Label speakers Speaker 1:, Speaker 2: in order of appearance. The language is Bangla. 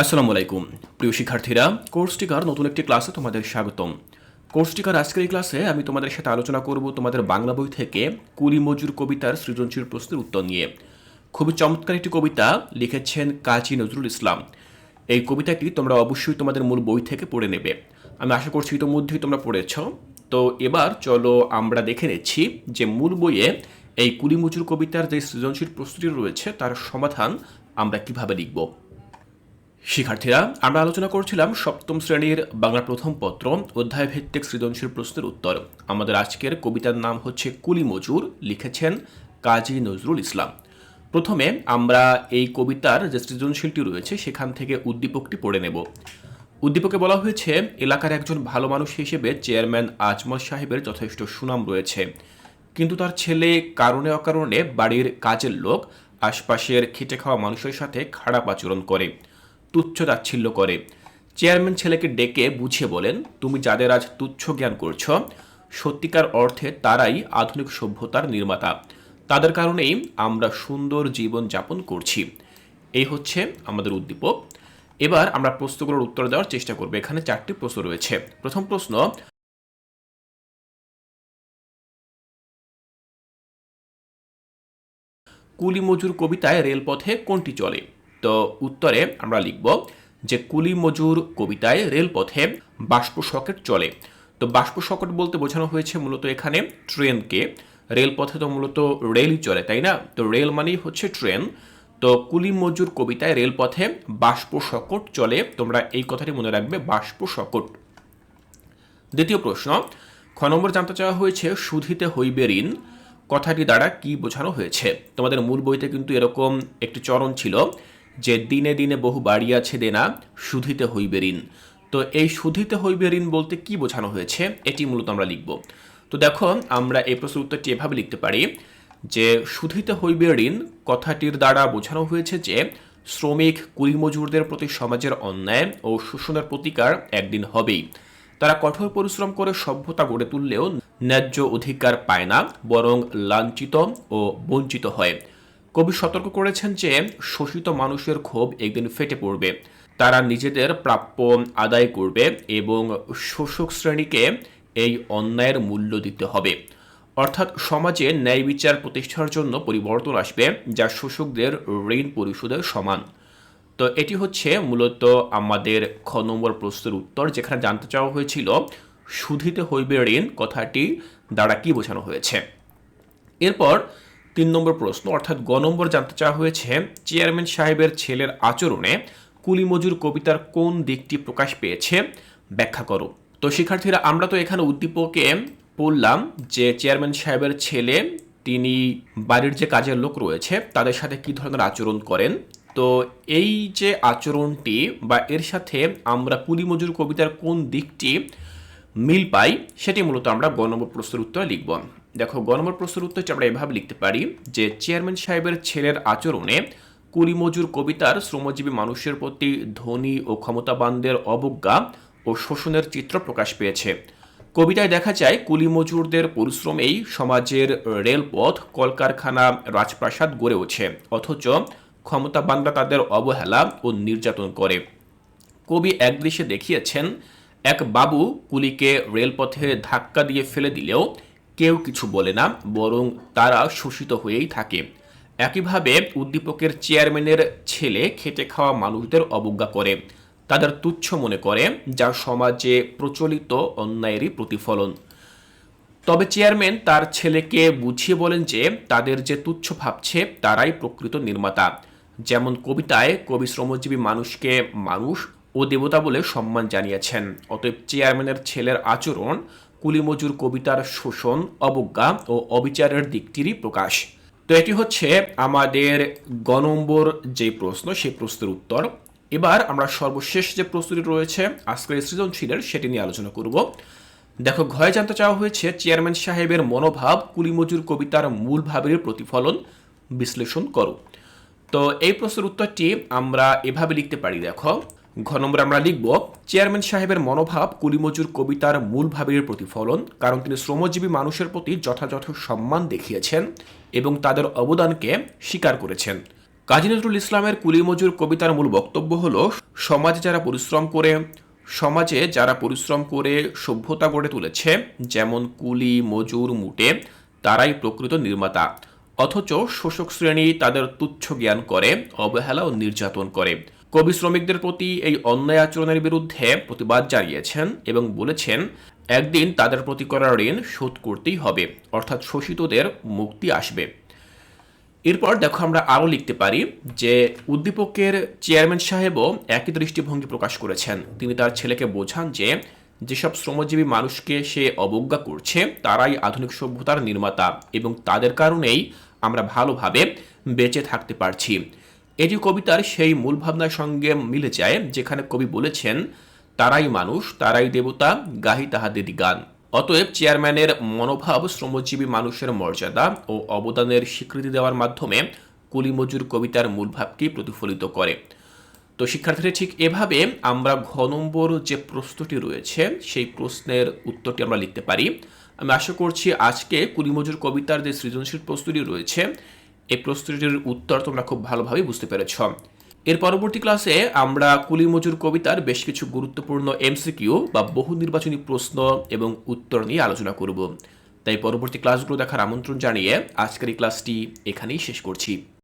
Speaker 1: আসসালামু আলাইকুম প্রিয় শিক্ষার্থীরা কোর্স টিকার নতুন একটি ক্লাসে তোমাদের স্বাগতম। কোর্স টিকার আজকের এই ক্লাসে আমি তোমাদের সাথে আলোচনা করব তোমাদের বাংলা বই থেকে কুলি মজুর কবিতার সৃজনশীল প্রশ্নের উত্তর নিয়ে। খুবই চমৎকার একটি কবিতা লিখেছেন কাজী নজরুল ইসলাম। এই কবিতাটি তোমরা অবশ্যই তোমাদের মূল বই থেকে পড়ে নেবে। আমি আশা করছি ইতোমধ্যেই তোমরা পড়েছ। তো এবার চলো আমরা দেখে নিচ্ছি যে মূল বইয়ে এই কুলি মজুর কবিতার যে সৃজনশীল প্রস্তুতি রয়েছে, তার সমাধান আমরা কীভাবে লিখব। শিক্ষার্থীরা, আমরা আলোচনা করছিলাম সপ্তম শ্রেণির বাংলা প্রথম পত্র অধ্যায় ভিত্তিক সৃজনশীল প্রশ্নের উত্তর। আমাদের আজকের কবিতার নাম হচ্ছে কুলি মজুর, লিখেছেন কাজী নজরুল ইসলাম। প্রথমে আমরা এই কবিতার যে সৃজনশীলটি রয়েছে, সেখান থেকে উদ্দীপকটি পড়ে নেব। উদ্দীপকে বলা হয়েছে, এলাকার একজন ভালো মানুষ হিসেবে চেয়ারম্যান আজমল সাহেবের যথেষ্ট সুনাম রয়েছে। কিন্তু তার ছেলে কারণে অকারণে বাড়ির কাজের লোক আশপাশের খেটে খাওয়া মানুষের সাথে খারাপ আচরণ করে। তুচ্ছ তাচ্ছিল্য করে। চেয়ারম্যান ছেলেকে ডেকে বুঝিয়ে বলেন, তুমি যাদের আজ তুচ্ছ জ্ঞান করছ, সত্যিকার অর্থে তারাই আধুনিক সভ্যতার নির্মাতা। তাদের কারণেই আমরা সুন্দর জীবন যাপন করছি। এই হচ্ছে আমাদের উদ্দীপক। এবার আমরা প্রশ্নগুলোর উত্তর দেওয়ার চেষ্টা করব। এখানে চারটি প্রশ্ন রয়েছে। প্রথম প্রশ্ন কুলি মজুর কবিতায় রেলপথে কোনটি চলে? তো উত্তরে আমরা লিখব যে কুলি মজুর কবিতায় রেলপথে বাষ্প সকেট চলে। তো বাষ্প সকেট বলতে বোঝানো হয়েছে মূলত এখানে ট্রেনকে। রেলপথে তো মূলত রেলই চলে, তাই না? তো রেল মানেই হচ্ছে ট্রেন। তো কুলি মজুর কবিতায় রেলপথে বাষ্প সকট চলে। তোমরা এই কথাটি মনে রাখবে, বাষ্প সকট। দ্বিতীয় প্রশ্ন, খ নম্বর জানতে চাওয়া হয়েছে, সুধিতে হইবে ঋণ। কথাটি দ্বারা কি বোঝানো হয়েছে? তোমাদের মূল বইতে কিন্তু এরকম একটি চরণ ছিল। যে দিনে দিনে বহু বাড়ি আছে দেনা সুধিতে হইবে ঋণ। তো এই সুধিতে হইবে ঋণ বলতে কি বোঝানো হয়েছে, এটি মূলত আমরা লিখব। তো দেখো, আমরা এই প্রশ্নের উত্তরটি এভাবে লিখতে পারি, যে সুধিতে হইবে ঋণ কথাটির দ্বারা বোঝানো হয়েছে যে শ্রমিক কুলি মজুরদের প্রতি সমাজের অন্যায় ও শোষণের প্রতিকার একদিন হবেই। তারা কঠোর পরিশ্রম করে সভ্যতা গড়ে তুললেও ন্যায্য অধিকার পায় না, বরং লাঞ্ছিত ও বঞ্চিত হয়। কবি সতর্ক করেছেন যে, শোষিত মানুষের ক্ষোভ একদিন ফেটে পড়বে। তারা নিজেদের প্রাপ্য আদায় করবে এবং শোষক শ্রেণীকে এই অন্যায়ের মূল্য দিতে হবে। অর্থাৎ সমাজে ন্যায় বিচার প্রতিষ্ঠার জন্য পরিবর্তন আসবে, যা শোষকদের ঋণ পরিশোধের সমান। তো এটি হচ্ছে মূলত আমাদের খ নম্বর প্রশ্নের উত্তর, যেখানে জানতে চাওয়া হয়েছিল, সুধিতে হইবে ঋণ কথাটি দ্বারা কি বোঝানো হয়েছে? এরপর তিন নম্বর প্রশ্ন, অর্থাৎ গ নম্বর জানতে চাওয়া হয়েছে, চেয়ারম্যান সাহেবের ছেলের আচরণে কুলিমজুর কবিতার কোন দিকটি প্রকাশ পেয়েছে? ব্যাখ্যা করো। তো শিক্ষার্থীরা, আমরা তো এখানে উদ্দীপকে পড়লাম যে চেয়ারম্যান সাহেবের ছেলে, তিনি বাড়ির যে কাজের লোক রয়েছে, তাদের সাথে কি ধরনের আচরণ করেন? তো এই যে আচরণটি বা এর সাথে আমরা কুলিমজুর কবিতার কোন দিকটি মিল পাই, সেটি মূলত আমরা গ নম্বর প্রশ্নের উত্তরে লিখব। দেখো গ নম্বর প্রশ্নের উত্তরটি আমরা এভাবে লিখতে পারি যে, চেয়ারম্যান সাহেবের ছেলের আচরণে কুলি মজুর কবিতার শ্রমজীবী মানুষের প্রতি ধনী ও ক্ষমতাবানদের অবজ্ঞা ও শোষণের চিত্র প্রকাশ পেয়েছে। কবিতায় দেখা যায় কুলি মজুরদের পরিশ্রমেই সমাজের রেলপথ কলকারখানা রাজপ্রাসাদ গড়ে ওঠে, অথচ ক্ষমতাবানরা তাদের অবহেলা ও নির্যাতন করে। কবি এক দৃশ্যে দেখিয়েছেন, এক বাবু কুলিকে রেলপথে ধাক্কা দিয়ে ফেলে দিলেও কেউ কিছু বলে না, বরং তারা শোষিত হয়েই থাকে। একইভাবে উদ্দীপকের চেয়ারম্যানের ছেলে খেটে খাওয়া মানুষদের অবজ্ঞা করে। তাদের তুচ্ছ মনে করে, যা সমাজে প্রচলিত অন্যায়েরই প্রতিফলন। তবে চেয়ারম্যান তার ছেলেকে বুঝিয়ে বলেন যে, তাদের যে তুচ্ছ ভাবছে, তারাই প্রকৃত নির্মাতা। যেমন কবিতায় কবি শ্রমজীবী মানুষকে মানুষ ও দেবতা বলে সম্মান জানিয়েছেন। অতএব চেয়ারম্যানের ছেলের আচরণ কুলিমজুর কবিতার শোষণ, অবজ্ঞা ও অবিচারের দিকটিরই প্রকাশ। তো এটি হচ্ছে আমাদের গ নম্বর যে প্রশ্ন সেই প্রশ্নের উত্তর। এবার আমরা সর্বশেষ যে প্রস্তুতি রয়েছে, আজকের সৃজনশীলের, সেটি নিয়ে আলোচনা করব। দেখো ঘয়ে জানতে চাওয়া হয়েছে, চেয়ারম্যান সাহেবের মনোভাব, কুলিমজুর কবিতার মূল ভাবের প্রতিফলন, বিশ্লেষণ করো। তো এই প্রশ্নের উত্তরটি আমরা এভাবে লিখতে পারি, দেখো ঘ নম্বর আমরা লিখব, চেয়ারম্যান সাহেবের মনোভাব কুলিমজুর কবিতার মূল ভাবের প্রতিফলন, কারণ তিনি শ্রমজীবী মানুষের প্রতি যথাযথ সম্মান দেখিয়েছেন এবং তাদের অবদানকে স্বীকার করেছেন। কাজী নজরুল ইসলামের কুলিমজুর কবিতার মূল বক্তব্য হল, সমাজে যারা পরিশ্রম করে, সমাজে যারা পরিশ্রম করে সভ্যতা গড়ে তুলেছে, যেমন কুলি, মজুর, মুটে, তারাই প্রকৃত নির্মাতা। অথচ শোষক শ্রেণি তাদের তুচ্ছ জ্ঞান করে, অবহেলা ও নির্যাতন করে। কবি শ্রমিকদের প্রতি এই অন্যায় আচরণের বিরুদ্ধে প্রতিবাদ জানিয়েছেন এবং বলেছেন, একদিন তাদের প্রতি করা ঋণ শোধ করতেই হবে, অর্থাৎ শোষিতদের মুক্তি আসবে। এরপর দেখো আমরা আরও লিখতে পারি যে, উদ্দীপকের চেয়ারম্যান সাহেবও একই দৃষ্টিভঙ্গি প্রকাশ করেছেন। তিনি তার ছেলেকে বোঝান যে, যেসব শ্রমজীবী মানুষকে সে অবজ্ঞা করছে, তারাই আধুনিক সভ্যতার নির্মাতা এবং তাদের কারণেই আমরা ভালোভাবে বেঁচে থাকতে পারছি। এটি কবিতার সেই মূল ভাবনার সঙ্গে মিলে যায়, যেখানে কবি বলেছেন, তারাই মানুষ, তারাই দেবতা, গাহি তাহাদের গান। অতএব চেয়ারম্যানের মনোভাব শ্রমজীবী মানুষের মর্যাদা ও অবদানের স্বীকৃতি দেওয়ার মাধ্যমে কুলিমজুর কবিতার মূল ভাবকেই প্রতিফলিত করে। তো শিক্ষার্থীরা, ঠিক এভাবে আমরা ঘ নম্বর যে প্রশ্নটি রয়েছে, সেই প্রশ্নের উত্তরটি আমরা লিখতে পারি। আমি আশা করছি আজকে কুলিমজুর কবিতার যে সৃজনশীল প্রস্তুতি রয়েছে এই প্রস্তুতির উত্তর তোমরা খুব ভালোভাবে বুঝতে পেরেছ। এর পরবর্তী ক্লাসে আমরা কুলিমজুর কবিতার বেশ কিছু গুরুত্বপূর্ণ এমসিকিউ বা বহু নির্বাচনী প্রশ্ন এবং উত্তর নিয়ে আলোচনা করব। তাই পরবর্তী ক্লাসগুলো দেখার আমন্ত্রণ জানিয়ে আজকের এই ক্লাসটি এখানেই শেষ করছি।